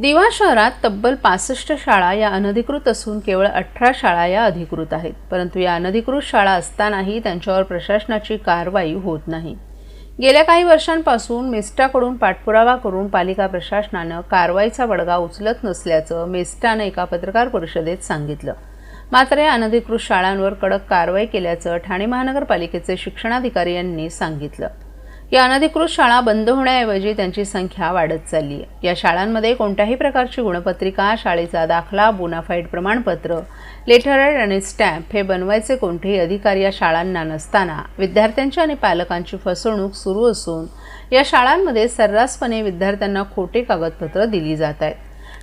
दिवा शहरात तब्बल पासष्ट शाळा या अनधिकृत असून केवळ अठरा शाळा या अधिकृत आहेत. परंतु या अनधिकृत शाळा असतानाही त्यांच्यावर प्रशासनाची कारवाई होत नाही. गेल्या काही वर्षांपासून मेस्टाकडून पाठपुरावा करून पालिका प्रशासनानं कारवाईचा बडगा उचलत नसल्याचं मेस्टानं एका पत्रकार परिषदेत सांगितलं. मात्र या अनधिकृत शाळांवर कडक कारवाई केल्याचं ठाणे महानगरपालिकेचे शिक्षणाधिकारी यांनी सांगितलं. या अनधिकृत शाळा बंद होण्याऐवजी त्यांची संख्या वाढत चालली आहे. या शाळांमध्ये कोणत्याही प्रकारची गुणपत्रिका शाळेचा दाखला बोनाफाईड प्रमाणपत्र लेटरर आणि स्टॅम्प हे बनवायचे कोणतेही अधिकार या शाळांना नसताना विद्यार्थ्यांची आणि पालकांची फसवणूक सुरू असून या शाळांमध्ये सर्रासपणे विद्यार्थ्यांना खोटे कागदपत्र दिली जात आहेत.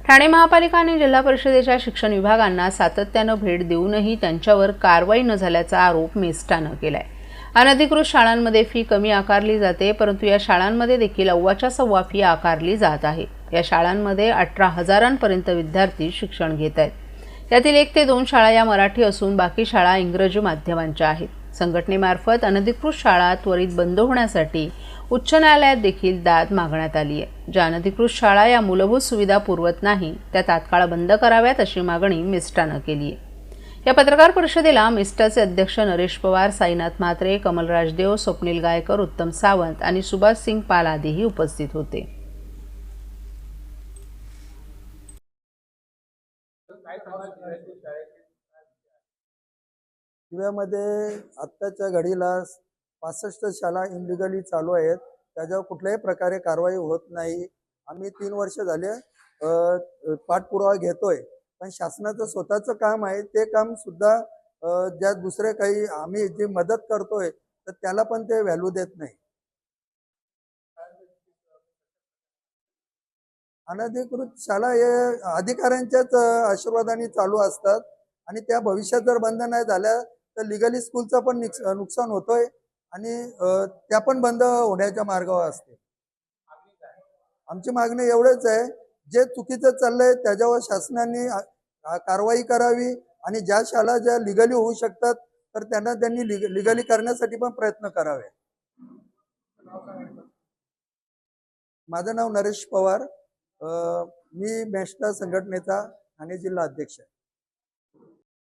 ठाणे महापालिका आणि जिल्हा परिषदेच्या शिक्षण विभागांना सातत्यानं भेट देऊनही त्यांच्यावर कारवाई न झाल्याचा आरोप मेस्टानं आहे अनधिकृत शाळांमध्ये फी कमी आकारली जाते परंतु या शाळांमध्ये देखील अव्वाच्या सव्वा फी आकारली जात आहे. या शाळांमध्ये अठरा हजारांपर्यंत विद्यार्थी शिक्षण घेत आहेत. त्यातील एक ते दोन शाळा या मराठी असून बाकी शाळा इंग्रजी माध्यमांच्या आहेत. संघटनेमार्फत अनधिकृत शाळा त्वरित बंद होण्यासाठी उच्च न्यायालयात देखील दाद मागण्यात आली आहे. ज्या अनधिकृत शाळा या मूलभूत सुविधा पुरवत नाही त्या तात्काळ बंद कराव्यात अशी मागणी मिस्टानं केली आहे. या पत्रकार परिषदेला मिस्टाचे अध्यक्ष नरेश पवार साईनाथ म्हात्रे कमलराज देव स्वप्नील गायकर उत्तम सावंत आणि सुभाष सिंग पाल आदीही उपस्थित होते. दिव्यामध्ये आत्ताच्या घडीला पासष्ट शाळा इनलिगली चालू आहेत. त्याच्यावर कुठल्याही प्रकारे कारवाई होत नाही. आम्ही तीन वर्ष झाले पाठपुरावा घेतोय. पण शासनाचं स्वतःचं काम आहे ते काम सुद्धा ज्या दुसरे काही आम्ही जी मदत करतोय तर त्याला पण ते व्हॅल्यू देत नाही. अनधिकृत शाळा हे अधिकाऱ्यांच्याच आशीर्वादाने चालू असतात आणि त्या भविष्यात जर बंद नाही झाल्या तर लिगली स्कूलचं पण नुकसान होतोय आणि त्या पण बंद होण्याच्या मार्गावर असते. आमची मागणी एवढंच आहे जे चुकीचं चाललंय त्याच्यावर शासनाने कारवाई करावी आणि ज्या शाळा ज्या लिगली होऊ शकतात तर त्यांना त्यांनी लिगली करण्यासाठी पण प्रयत्न करावे. माझं नाव नरेश पवार. मी मेष्टा संघटनेचा आणि जिल्हा अध्यक्ष आहे.